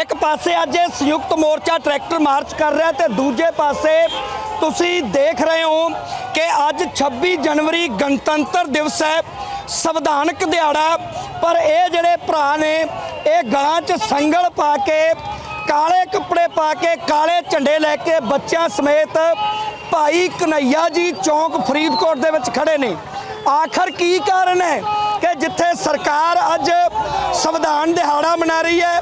ਇੱਕ ਪਾਸੇ ਅੱਜ ਇਹ ਸੰਯੁਕਤ ਮੋਰਚਾ ਟਰੈਕਟਰ ਮਾਰਚ ਕਰ ਰਿਹਾ ਤੇ ਦੂਜੇ ਪਾਸੇ ਤੁਸੀਂ ਦੇਖ ਰਹੇ ਹੋ ਕਿ ਅੱਜ 26 ਜਨਵਰੀ ਗਣਤੰਤਰ ਦਿਵਸ ਹੈ, ਸੰਵਿਧਾਨਕ ਦਿਹਾੜਾ, ਪਰ ਇਹ ਜਿਹੜੇ ਭਰਾ ਨੇ, ਇਹ ਗਲਾਂ 'ਚ ਸੰਗਲ ਪਾ ਕੇ, ਕਾਲੇ ਕੱਪੜੇ ਪਾ ਕੇ, ਕਾਲੇ ਝੰਡੇ ਲੈ ਕੇ ਬੱਚਿਆਂ ਸਮੇਤ ਭਾਈ ਕਨਈਆ ਜੀ ਚੌਂਕ ਫਰੀਦਕੋਟ ਦੇ ਵਿੱਚ ਖੜੇ ਨੇ। ਆਖਰ ਕੀ ਕਾਰਨ ਹੈ? ਕਿ ਜਿੱਥੇ ਸਰਕਾਰ ਅੱਜ ਸੰਵਿਧਾਨ ਦਿਹਾੜਾ ਮਨਾ ਰਹੀ ਹੈ,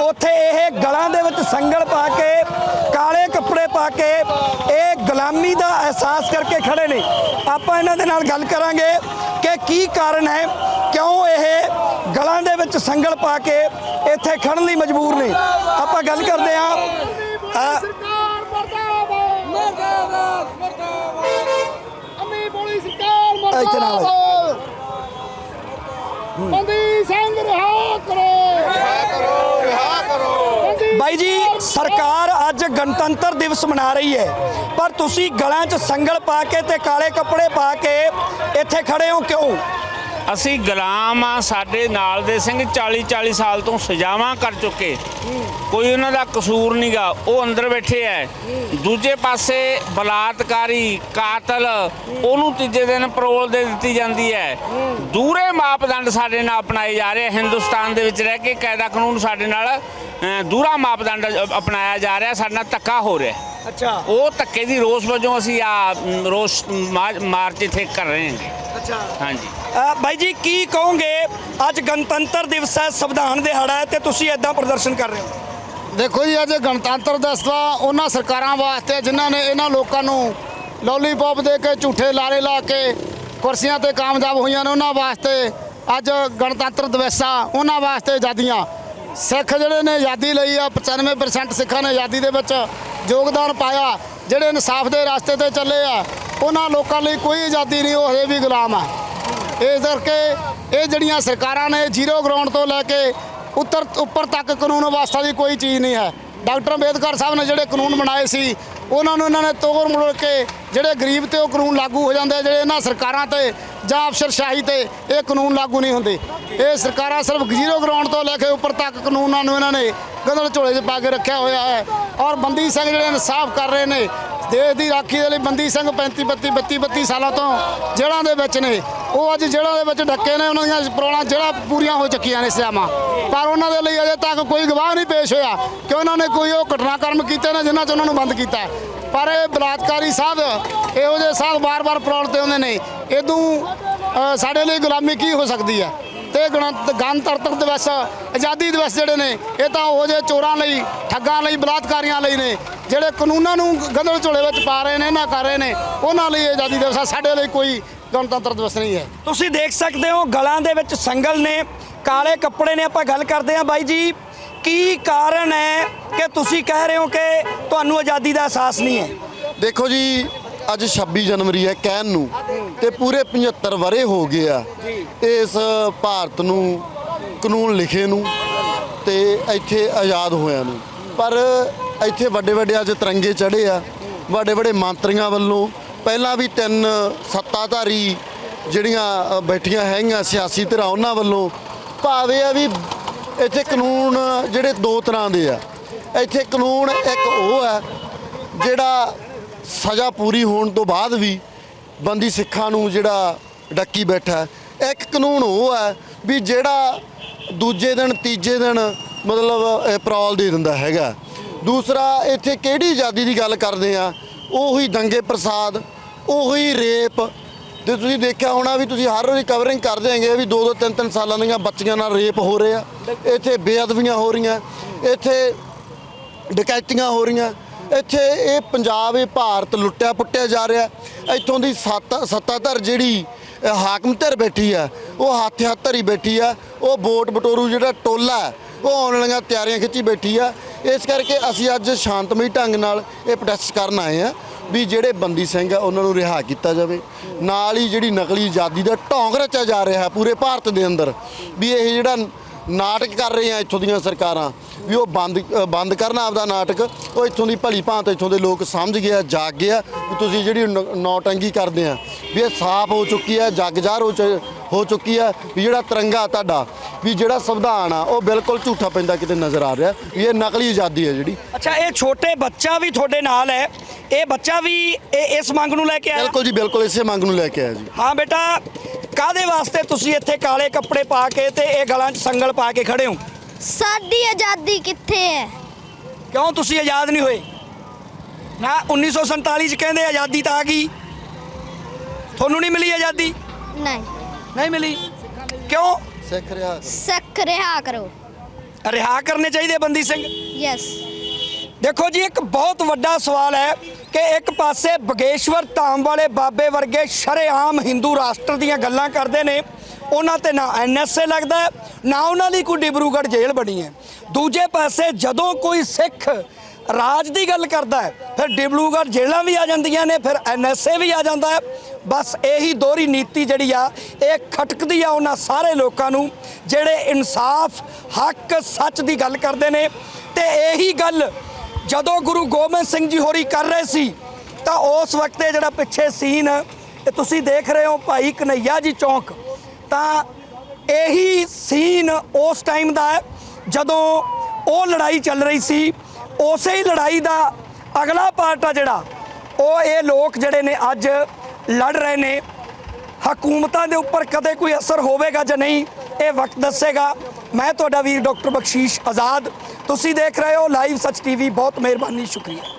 ਉੱਥੇ ਇਹ ਗਲਾਂ ਦੇ ਵਿੱਚ ਸੰਗਲ ਪਾ ਕੇ, ਕਾਲੇ ਕੱਪੜੇ ਪਾ ਕੇ, ਇਹ ਗੁਲਾਮੀ ਦਾ ਅਹਿਸਾਸ ਕਰਕੇ ਖੜੇ ਨੇ। ਆਪਾਂ ਇਹਨਾਂ ਦੇ ਨਾਲ ਗੱਲ ਕਰਾਂਗੇ ਕਿ ਕੀ ਕਾਰਨ ਹੈ, ਕਿਉਂ ਇਹ ਗਲਾਂ ਦੇ ਵਿੱਚ ਸੰਗਲ ਪਾ ਕੇ ਇੱਥੇ ਖੜਨ ਲਈ ਮਜਬੂਰ ਨੇ। ਆਪਾਂ ਗੱਲ ਕਰਦੇ ਹਾਂ ਬਾਈ ਜੀ, ਸਰਕਾਰ ਅੱਜ ਗਣਤੰਤਰ ਦਿਵਸ ਮਨਾ ਰਹੀ ਹੈ। ਪਰ ਤੁਸੀਂ ਗਲਾਂ 'ਚ ਸੰਗਲ ਪਾ ਕੇ ਤੇ ਕਾਲੇ ਕੱਪੜੇ ਪਾ ਕੇ ਇੱਥੇ ਖੜੇ ਹੋ ਕਿਉਂ? ਅਸੀਂ ਗੁਲਾਮ ਆ ਸਾਡੇ ਨਾਲ ਦੇ ਸਿੰਘ 40 40 ਸਾਲ ਤੋਂ ਸਜ਼ਾਵਾਂ ਕਰ ਚੁੱਕੇ। ਕੋਈ ਉਹਨਾਂ ਦਾ ਕਸੂਰ ਨਹੀਂਗਾ ਉਹ ਅੰਦਰ ਬੈਠੇ ਐ। ਦੂਜੇ ਪਾਸੇ ਬਲਾਤਕਾਰੀ ਕਾਤਲ ਉਹਨੂੰ ਤੀਜੇ ਦਿਨ ਪਰੋਲ ਦੇ ਦਿੱਤੀ ਜਾਂਦੀ ਹੈ ਦੂਰੇ ਮਾਪਦੰਡ ਸਾਡੇ ਨਾਲ ਅਪਣਾਏ ਜਾ ਰਹੇ ਹਿੰਦੁਸਤਾਨ ਦੇ ਵਿੱਚ ਰਹਿ ਕੇ ਕਾਇਦਾ ਕਾਨੂੰਨ ਸਾਡੇ ਨਾਲ ਅ, ਦੂਰਾ ਮਾਪਦੰਡ ਅਪਣਾਇਆ ਜਾ ਰਿਹਾ ਸਾਡੇ ਨਾਲ ਧੱਕਾ ਹੋ ਰਿਹਾ। ਅੱਛਾ। ਉਹ ਧੱਕੇ ਦੀ ਰੋਸ ਵਜੋਂ ਅਸੀਂ ਆ ਰੋਸ ਮਾ- ਮਾਰਚ ਇੱਥੇ ਕਰ ਰਹੇ ਹਾਂ ਅੱਛਾ। ਹਾਂਜੀ। ਬਾਈ ਜੀ ਕੀ ਕਹੋਗੇ? ਅੱਜ ਗਣਤੰਤਰ ਦਿਵਸ ਹੈ ਸੰਵਿਧਾਨ ਦਿਹਾੜਾ ਹੈ ਤੇ ਤੁਸੀਂ ਇਦਾਂ ਪ੍ਰਦਰਸ਼ਨ ਕਰ ਰਹੇ ਹੋ? ਦੇਖੋ ਜੀ ਅੱਜ ਗਣਤੰਤਰ ਦਿਵਸ ਦਾ ਉਹਨਾਂ ਸਰਕਾਰਾਂ ਵਾਸਤੇ ਜਿਨ੍ਹਾਂ ਨੇ ਇਹਨਾਂ ਲੋਕਾਂ ਨੂੰ ਲੋਲੀਪੌਪ ਦੇ ਕੇ ਝੂਠੇ ਲਾਰੇ ਲਾ ਕੇ ਕੁਰਸੀਆਂ ਤੇ ਕਾਮਯਾਬ ਹੋਈਆਂ ਨੇ ਉਹਨਾਂ ਵਾਸਤੇ ਅੱਜ ਗਣਤੰਤਰ ਦਿਵਸ ਆ ਉਹਨਾਂ ਵਾਸਤੇ ਆਜ਼ਾਦੀਆਂ। ਸਿੱਖ ਜਿਹੜੇ ਨੇ ਆਜ਼ਾਦੀ ਲਈ ਆ 95% ਸਿੱਖਾਂ ਨੇ ਆਜ਼ਾਦੀ ਦੇ ਵਿੱਚ ਯੋਗਦਾਨ ਪਾਇਆ, ਜਿਹੜੇ ਇਨਸਾਫ ਦੇ ਰਸਤੇ ਤੇ ਚੱਲੇ ਆ, ਉਹਨਾਂ ਲੋਕਾਂ ਲਈ ਕੋਈ ਆਜ਼ਾਦੀ ਨਹੀਂ, ਉਹ ਹਜੇ ਵੀ ਗੁਲਾਮ ਆ। ਇਸ ਕਰਕੇ ਇਹ ਜਿਹੜੀਆਂ ਸਰਕਾਰਾਂ ਨੇ ਜ਼ੀਰੋ ਗਰਾਊਂਡ ਤੋਂ ਲੈ ਕੇ ਉੱਤਰ ਉੱਪਰ ਤੱਕ ਕਾਨੂੰਨ ਵਿਵਸਥਾ ਦੀ ਕੋਈ ਚੀਜ਼ ਨਹੀਂ ਹੈ। ਡਾਕਟਰ ਅੰਬੇਦਕਰ ਸਾਹਿਬ ਨੇ ਜਿਹੜੇ ਕਾਨੂੰਨ ਬਣਾਏ ਸੀ, ਉਹਨਾਂ ਨੂੰ ਇਹਨਾਂ ਨੇ ਤੋੜ ਮੋੜ ਕੇ ਜਿਹੜੇ ਗਰੀਬ ਤੇ ਉਹ ਕਾਨੂੰਨ ਲਾਗੂ ਹੋ ਜਾਂਦੇ ਜਿਹੜੇ ਇਹਨਾਂ ਸਰਕਾਰਾਂ ਤੇ ਜਾਂ ਅਫਸਰਸ਼ਾਹੀ ਤੇ ਇਹ ਕਾਨੂੰਨ ਲਾਗੂ ਨਹੀਂ ਹੁੰਦੇ। ਇਹ ਸਰਕਾਰਾਂ ਸਿਰਫ ਜ਼ੀਰੋ ਗਰਾਊਂਡ ਤੋਂ ਲੈ ਕੇ ਉੱਪਰ ਤੱਕ ਕਾਨੂੰਨਾਂ ਨੂੰ ਇਹਨਾਂ ਨੇ ਗੰਦਲ ਝੋਲੇ 'ਚ ਪਾ ਕੇ ਰੱਖਿਆ ਹੋਇਆ ਹੈ ਔਰ ਬੰਦੀ ਸਿੰਘ ਜਿਹੜੇ ਇਨਸਾਫ ਕਰ ਰਹੇ ਨੇ, ਦੇਸ਼ ਦੀ ਰਾਖੀ ਦੇ ਲਈ ਬੰਦੀ ਸਿੰਘ 35 32 32 32 ਸਾਲਾਂ ਤੋਂ ਜੇਲ੍ਹਾਂ ਦੇ ਵਿੱਚ ਨੇ। ਉਹ ਅੱਜ ਜਿਹੜਾ ਦੇ ਵਿੱਚ ਡੱਕੇ ਨੇ ਉਹਨਾਂ ਦੀਆਂ ਪਰੋਲਾਂ ਜਿਹੜਾ ਪੂਰੀਆਂ ਹੋ ਚੁੱਕੀਆਂ ਨੇ ਸਿਆਮਾਂ। ਪਰ ਉਹਨਾਂ ਦੇ ਲਈ ਅਜੇ ਤੱਕ ਕੋਈ ਗਵਾਹ ਨਹੀਂ ਪੇਸ਼ ਹੋਇਆ ਕਿ ਉਹਨਾਂ ਨੇ ਕੋਈ ਉਹ ਘਟਨਾਕ੍ਰਮ ਕੀਤੇ ਨੇ ਜਿਨ੍ਹਾਂ 'ਚ ਉਹਨਾਂ ਨੂੰ ਬੰਦ ਕੀਤਾ ਪਰ ਇਹ ਬਲਾਤਕਾਰੀ ਸਾਧ ਇਹੋ ਜਿਹੇ ਸਾਧ ਬਾਰ-ਬਾਰ ਪਰੋਲ ਤੇ ਆਉਂਦੇ ਨੇ। ਇਦੋਂ ਅ, ਸਾਡੇ ਲਈ ਗੁਲਾਮੀ ਕੀ ਹੋ ਸਕਦੀ ਹੈ? ਤੇ ਗਣਤ- ਗਣਤੰਤਰ ਦਿਵਸ ਆਜ਼ਾਦੀ ਦਿਵਸ ਜਿਹੜੇ ਨੇ ਇਹ ਤਾਂ ਉਹ ਜਿਹੇ ਚੋਰਾਂ ਲਈ ਠੱਗਾਂ ਲਈ ਬਲਾਤਕਾਰੀਆਂ ਲਈ ਨੇ ਜਿਹੜੇ ਕਾਨੂੰਨਾਂ ਨੂੰ ਗੰਦਲ ਝੋਲੇ ਵਿੱਚ ਪਾ ਰਹੇ ਨੇ ਨਾ ਕਰ ਰਹੇ ਨੇ ਉਹਨਾਂ ਲਈ ਆਜ਼ਾਦੀ ਦਿਵਸ ਆ। ਸਾਡੇ ਲਈ ਕੋਈ ਗਣਤੰਤਰ ਦਿਵਸ ਨਹੀਂ ਹੈ। ਤੁਸੀਂ ਦੇਖ ਸਕਦੇ ਹੋ ਗਲਾਂ ਦੇ ਵਿੱਚ ਸੰਗਲ ਨੇ ਕਾਲੇ ਕੱਪੜੇ ਨੇ ਆਪਾਂ ਗੱਲ ਕਰਦੇ ਹਾਂ। ਬਾਈ ਜੀ ਕੀ ਕਾਰਨ ਹੈ ਕਿ ਤੁਸੀਂ ਕਹਿ ਰਹੇ ਹੋ ਕਿ ਤੁਹਾਨੂੰ ਆਜ਼ਾਦੀ ਦਾ ਅਹਿਸਾਸ ਨਹੀਂ ਹੈ? ਦੇਖੋ ਜੀ ਅੱਜ 26 ਜਨਵਰੀ ਹੈ ਕਹਿਣ ਨੂੰ ਤੇ ਪੂਰੇ 75 ਵਰੇ ਹੋ ਗਏ ਆ ਇਸ ਭਾਰਤ ਨੂੰ ਕਾਨੂੰਨ ਲਿਖੇ ਨੂੰ ਤੇ ਇੱਥੇ ਆਜ਼ਾਦ ਹੋਇਆਂ ਨੂੰ। ਪਰ ਇੱਥੇ ਵੱਡੇ ਵੱਡੇ ਅੱਜ ਤਿਰੰਗੇ ਚੜੇ ਆ ਵੱਡੇ ਵੱਡੇ ਮੰਤਰੀਆਂ ਵੱਲੋਂ ਪਹਿਲਾਂ ਵੀ ਤਿੰਨ ਸੱਤਾਧਾਰੀ ਜਿਹੜੀਆਂ ਬੈਠੀਆਂ ਹੈਗੀਆਂ ਸਿਆਸੀ ਧਿਰਾਂ ਉਹਨਾਂ ਵੱਲੋਂ, ਭਾਵੇਂ ਆ ਵੀ ਇੱਥੇ ਕਾਨੂੰਨ ਜਿਹੜੇ ਦੋ ਤਰ੍ਹਾਂ ਦੇ ਆ। ਇੱਥੇ ਕਾਨੂੰਨ ਇੱਕ ਉਹ ਹੈ ਜਿਹੜਾ ਸਜ਼ਾ ਪੂਰੀ ਹੋਣ ਤੋਂ ਬਾਅਦ ਵੀ ਬੰਦੀ ਸਿੱਖਾਂ ਨੂੰ ਜਿਹੜਾ ਡੱਕੀ ਬੈਠਾ ਇੱਕ ਕਾਨੂੰਨ ਉਹ ਹੈ ਵੀ ਜਿਹੜਾ ਦੂਜੇ ਦਿਨ, ਤੀਜੇ ਦਿਨ ਮਤਲਬ, ਇਹ ਦੇ ਦਿੰਦਾ ਹੈਗਾ। ਦੂਸਰਾ, ਇੱਥੇ ਕਿਹੜੀ ਆਜ਼ਾਦੀ ਦੀ ਗੱਲ ਕਰਦੇ ਆ, ਉਹੀ ਦੰਗੇ ਪ੍ਰਸਾਦ ਉਹੀ ਰੇਪ। ਤੇ ਤੁਸੀਂ ਦੇਖਿਆ ਹੋਣਾ ਵੀ ਤੁਸੀਂ ਹਰ ਰੋਜ਼ ਕਵਰਿੰਗ ਕਰਦੇ ਹੈਗੇ ਵੀ ਦੋ ਦੋ ਤਿੰਨ ਤਿੰਨ ਸਾਲਾਂ ਦੀਆਂ ਬੱਚੀਆਂ ਨਾਲ ਰੇਪ ਹੋ ਰਹੇ ਆ। ਇੱਥੇ ਬੇਅਦਬੀਆਂ ਹੋ ਰਹੀਆਂ, ਇੱਥੇ ਡਕੈਤੀਆਂ ਹੋ ਰਹੀਆਂ, ਇੱਥੇ ਇਹ ਪੰਜਾਬ, ਇਹ ਭਾਰਤ ਲੁੱਟਿਆ ਪੁੱਟਿਆ ਜਾ ਰਿਹਾ। ਇੱਥੋਂ ਦੀ ਸੱਤਾ ਸੱਤਾਧਰ ਜਿਹੜੀ ਹਾਕਮ ਧਿਰ ਬੈਠੀ ਆ, ਉਹ ਹੱਥ ਹੱਥ ਧਰੀ ਬੈਠੀ ਆ, ਉਹ ਵੋਟ ਬਟੋਰੂ ਜਿਹੜਾ ਟੋਲਾ ਉਹ ਆਉਣ ਵਾਲੀਆਂ ਤਿਆਰੀਆਂ ਖਿੱਚੀ ਬੈਠੀ ਆ। ਇਸ ਕਰਕੇ ਅਸੀਂ ਅੱਜ ਸ਼ਾਂਤਮਈ ਢੰਗ ਨਾਲ ਇਹ ਪ੍ਰੋਟੈਸਟ ਕਰਨ ਆਏ ਆ। ਵੀ ਜਿਹੜੇ ਬੰਦੀ ਸਿੰਘ ਆ, ਉਹਨਾਂ ਨੂੰ ਰਿਹਾ ਕੀਤਾ ਜਾਵੇ। ਨਾਲ ਹੀ ਜਿਹੜੀ ਨਕਲੀ ਆਜ਼ਾਦੀ ਦਾ ਢੋਂਗ ਰਚਿਆ ਜਾ ਰਿਹਾ ਹੈ ਪੂਰੇ ਭਾਰਤ ਦੇ ਅੰਦਰ, ਵੀ ਇਹ ਜਿਹੜਾ ਨਾਟਕ ਕਰ ਰਹੇ ਆ ਇੱਥੋਂ ਦੀਆਂ ਸਰਕਾਰਾਂ, ਵੀ ਉਹ ਬੰਦ ਬੰਦ ਕਰਨ ਆਪਦਾ ਨਾਟਕ, ਉਹ ਇੱਥੋਂ ਦੀ ਭਲੀ ਭਾਂਤ, ਇੱਥੋਂ ਦੇ ਲੋਕ ਸਮਝ ਗਏ ਆ, ਜਾਗ ਗਿਆ ਵੀ ਤੁਸੀਂ ਜਿਹੜੀ ਨ- ਨੌਟੰਗੀ ਕਰਦੇ ਆ, ਵੀ ਇਹ ਸਾਫ਼ ਹੋ ਚੁੱਕੀ ਹੈ ਜੱਗ ਜ਼ਾਹਰ ਹੋ ਚ- ਹੋ ਚੁੱਕੀ ਆ, ਵੀ ਜਿਹੜਾ ਤਿਰੰਗਾ ਤੁਹਾਡਾ, ਵੀ ਜਿਹੜਾ ਸੰਵਿਧਾਨ ਆ, ਉਹ ਬਿਲਕੁਲ ਝੂਠਾ ਪੈਂਦਾ ਕਿਤੇ ਨਜ਼ਰ ਆ ਰਿਹਾ, ਵੀ ਇਹ ਨਕਲੀ ਆਜ਼ਾਦੀ ਹੈ ਜਿਹੜੀ। ਅੱਛਾ, ਇਹ ਛੋਟੇ ਬੱਚਾ ਵੀ ਤੁਹਾਡੇ ਨਾਲ ਹੈ? ਇਹ ਬੱਚਾ ਵੀ ਇਹ ਇਸ ਮੰਗ ਨੂੰ ਲੈ ਕੇ ਆਇਆ? ਬਿਲਕੁਲ ਜੀ ਬਿਲਕੁਲ ਇਸੇ ਮੰਗ ਨੂੰ ਲੈ ਕੇ ਆਇਆ ਜੀ। ਹਾਂ ਬੇਟਾ ਕਾਦੇ ਵਾਸਤੇ ਤੁਸੀਂ ਇੱਥੇ ਕਾਲੇ ਕੱਪੜੇ ਪਾ ਕੇ ਤੇ ਇਹ ਗਲਾਂ 'ਚ ਸੰਗਲ ਪਾ ਕੇ ਖੜੇ ਹੋ? ਸਾਡੀ ਆਜ਼ਾਦੀ ਕਿੱਥੇ ਹੈ? ਕਿਉਂ ਤੁਸੀਂ ਆਜ਼ਾਦ ਨਹੀਂ ਹੋਏ? ਨਾ 1947 ਚ ਕਹਿੰਦੇ ਆਜ਼ਾਦੀ ਤਾਂ ਆ ਗਈ। ਤੁਹਾਨੂੰ ਨਹੀਂ ਮਿਲੀ ਆਜ਼ਾਦੀ? ਨਹੀਂ। ਨਹੀਂ ਮਿਲੀ? ਕਿਉਂ? ਸਿੱਖ ਰਿਹਾ ਸਿੱਖ ਰਿਹਾ ਕਰੋ। ਰਿਹਾ ਕਰਨੇ ਚਾਹੀਦੇ ਬੰਦੀ ਸਿੰਘ? ਯੈਸ। ਦੇਖੋ ਜੀ ਇੱਕ ਬਹੁਤ ਵੱਡਾ ਸਵਾਲ ਹੈ। ਕਿ ਇੱਕ ਪਾਸੇ ਬਗੇਸ਼ਵਰ ਧਾਮ ਵਾਲੇ ਬਾਬੇ ਵਰਗੇ ਸ਼ਰੇਆਮ ਹਿੰਦੂ ਰਾਸ਼ਟਰ ਦੀਆਂ ਗੱਲਾਂ ਕਰਦੇ ਨੇ, ਉਹਨਾਂ ਤੇ ਨਾ ਐਨਐਸਏ ਲੱਗਦਾ ਨਾ ਉਹਨਾਂ ਲਈ ਕੋਈ ਡਿਬਰੂਗੜ੍ਹ ਜੇਲ੍ਹ ਬਣੀ ਹੈ। ਦੂਜੇ ਪਾਸੇ ਜਦੋਂ ਕੋਈ ਸਿੱਖ ਰਾਜ ਦੀ ਗੱਲ ਕਰਦਾ ਹੈ, ਫਿਰ ਡਿਬਰੂਗੜ੍ਹ ਜੇਲ੍ਹਾਂ ਵੀ ਆ ਜਾਂਦੀਆਂ ਨੇ, ਫਿਰ ਐਨਐਸਏ ਵੀ ਆ ਜਾਂਦਾ ਹੈ। ਬਸ ਇਹੀ ਦੋਹਰੀ ਨੀਤੀ ਜਿਹੜੀ ਆ, ਇਹ ਖਟਕਦੀ ਆ ਉਹਨਾਂ ਸਾਰੇ ਲੋਕਾਂ ਨੂੰ, ਜਿਹੜੇ ਇਨਸਾਫ, ਹੱਕ, ਸੱਚ ਦੀ ਗੱਲ ਕਰਦੇ ਨੇ। ਤੇ ਇਹੀ ਗੱਲ ਜਦੋਂ ਗੁਰੂ ਗੋਬਿੰਦ ਸਿੰਘ ਜੀ ਹੋਰੀ ਕਰ ਰਹੇ ਸੀ, ਤਾਂ ਉਸ ਵਕਤ ਇਹ ਜਿਹੜਾ ਪਿੱਛੇ ਸੀਨ ਇਹ ਤੁਸੀਂ ਦੇਖ ਰਹੇ ਹੋ ਭਾਈ ਕਨਈਆ ਜੀ ਚੌਂਕ, ਤਾਂ ਇਹੀ ਸੀਨ ਉਸ ਟਾਈਮ ਦਾ ਹੈ, ਜਦੋਂ ਉਹ ਲੜਾਈ ਚੱਲ ਰਹੀ ਸੀ, ਉਸੇ ਹੀ ਲੜਾਈ ਦਾ ਅਗਲਾ ਪਾਰਟ ਆ ਜਿਹੜਾ, ਉਹ ਇਹ ਲੋਕ ਜਿਹੜੇ ਨੇ ਅੱਜ ਲੜ ਰਹੇ ਨੇ, ਹਕੂਮਤਾਂ ਦੇ ਉੱਪਰ ਕਦੇ ਕੋਈ ਅਸਰ ਹੋਵੇਗਾ ਜਾਂ ਨਹੀਂ, ਇਹ ਵਕਤ ਦੱਸੇਗਾ। ਮੈਂ ਤੁਹਾਡਾ ਵੀਰ ਡਾਕਟਰ ਬਖਸ਼ੀਸ਼ ਆਜ਼ਾਦ। ਤੁਸੀਂ ਦੇਖ ਰਹੇ ਹੋ ਲਾਈਵ ਸੱਚ ਟੀਵੀ। ਬਹੁਤ ਮਿਹਰਬਾਨੀ, ਸ਼ੁਕਰੀਆ।